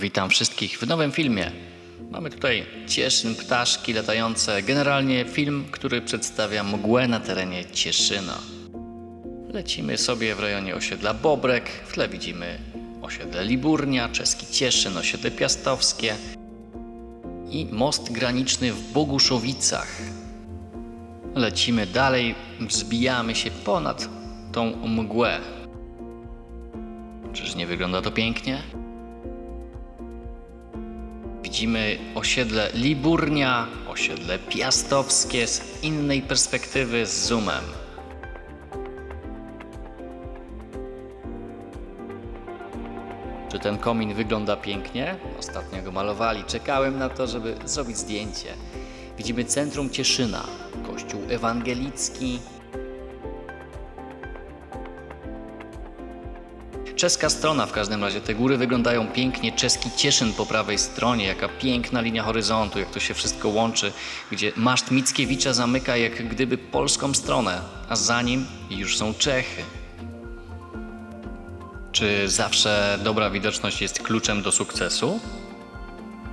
Witam wszystkich w nowym filmie. Mamy tutaj Cieszyn, ptaszki latające. Generalnie film, który przedstawia mgłę na terenie Cieszyna. Lecimy sobie w rejonie osiedla Bobrek. W tle widzimy osiedle Liburnia, czeski Cieszyn, osiedle Piastowskie i most graniczny w Boguszowicach. Lecimy dalej, wzbijamy się ponad tą mgłę. Czyż nie wygląda to pięknie? Widzimy osiedle Liburnia, osiedle Piastowskie z innej perspektywy z zoomem. Czy ten komin wygląda pięknie? Ostatnio go malowali. Czekałem na to, żeby zrobić zdjęcie. Widzimy centrum Cieszyna, kościół ewangelicki. Czeska strona w każdym razie, te góry wyglądają pięknie. Czeski Cieszyn po prawej stronie, jaka piękna linia horyzontu, jak to się wszystko łączy, gdzie maszt Mickiewicza zamyka jak gdyby polską stronę, a za nim już są Czechy. Czy zawsze dobra widoczność jest kluczem do sukcesu?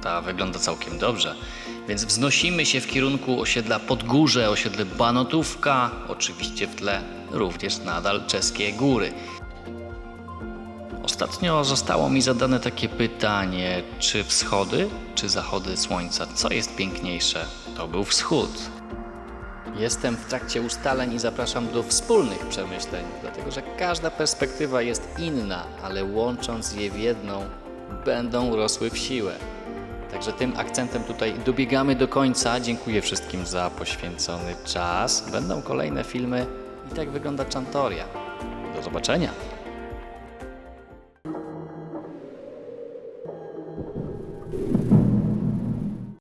Ta wygląda całkiem dobrze. Więc wznosimy się w kierunku osiedla Podgórze, osiedle Banotówka, oczywiście w tle również nadal czeskie góry. Ostatnio zostało mi zadane takie pytanie, czy wschody, czy zachody słońca, co jest piękniejsze? To był wschód. Jestem w trakcie ustaleń i zapraszam do wspólnych przemyśleń, dlatego że każda perspektywa jest inna, ale łącząc je w jedną, będą rosły w siłę. Także tym akcentem tutaj dobiegamy do końca. Dziękuję wszystkim za poświęcony czas. Będą kolejne filmy i tak wygląda Czantoria. Do zobaczenia.